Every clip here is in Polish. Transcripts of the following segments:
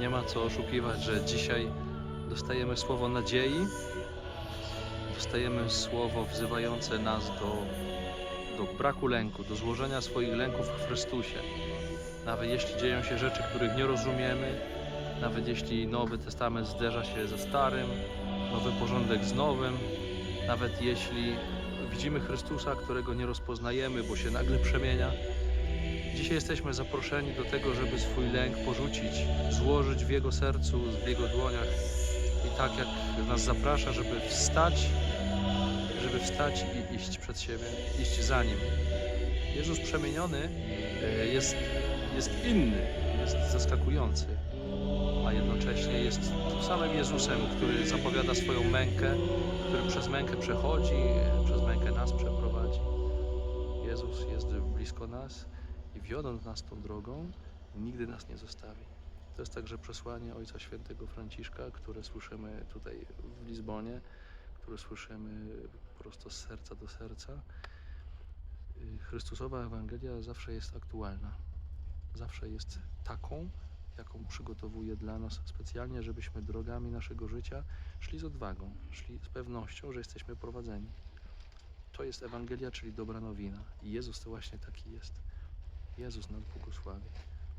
Nie ma co oszukiwać, że dzisiaj dostajemy słowo nadziei, dostajemy słowo wzywające nas do, do braku lęku, do złożenia swoich lęków w Chrystusie. Nawet jeśli dzieją się rzeczy, których nie rozumiemy, nawet jeśli Nowy Testament zderza się ze Starym, nowy porządek z Nowym, nawet jeśli widzimy Chrystusa, którego nie rozpoznajemy, bo się nagle przemienia, Dzisiaj jesteśmy zaproszeni do tego, żeby swój lęk porzucić, złożyć w Jego sercu, w Jego dłoniach i tak jak nas zaprasza, żeby wstać, żeby wstać i iść przed siebie, iść za Nim. Jezus przemieniony e, jest, jest inny, jest zaskakujący, a jednocześnie jest tym samym Jezusem, który zapowiada swoją mękę, który przez mękę przechodzi, przez mękę nas przeprowadzi. Jezus jest blisko nas i wiodąc nas tą drogą, nigdy nas nie zostawi. To jest także przesłanie Ojca Świętego Franciszka, które słyszymy tutaj w Lizbonie, które słyszymy prosto z serca do serca. Chrystusowa Ewangelia zawsze jest aktualna. Zawsze jest taką, jaką przygotowuje dla nas specjalnie, żebyśmy drogami naszego życia szli z odwagą, szli z pewnością, że jesteśmy prowadzeni. To jest Ewangelia, czyli dobra nowina. I Jezus to właśnie taki jest. Jezus nas błogosławi.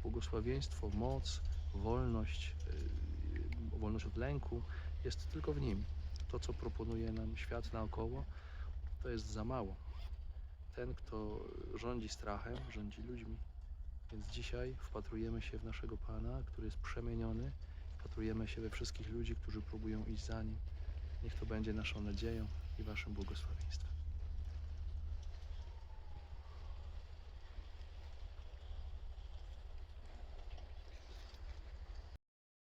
Błogosławieństwo, moc, wolność, yy, wolność od lęku jest tylko w Nim. To, co proponuje nam świat naokoło, to jest za mało. Ten, kto rządzi strachem, rządzi ludźmi. Więc dzisiaj wpatrujemy się w naszego Pana, który jest przemieniony. Wpatrujemy się we wszystkich ludzi, którzy próbują iść za Nim. Niech to będzie naszą nadzieją i Waszym błogosławieństwem.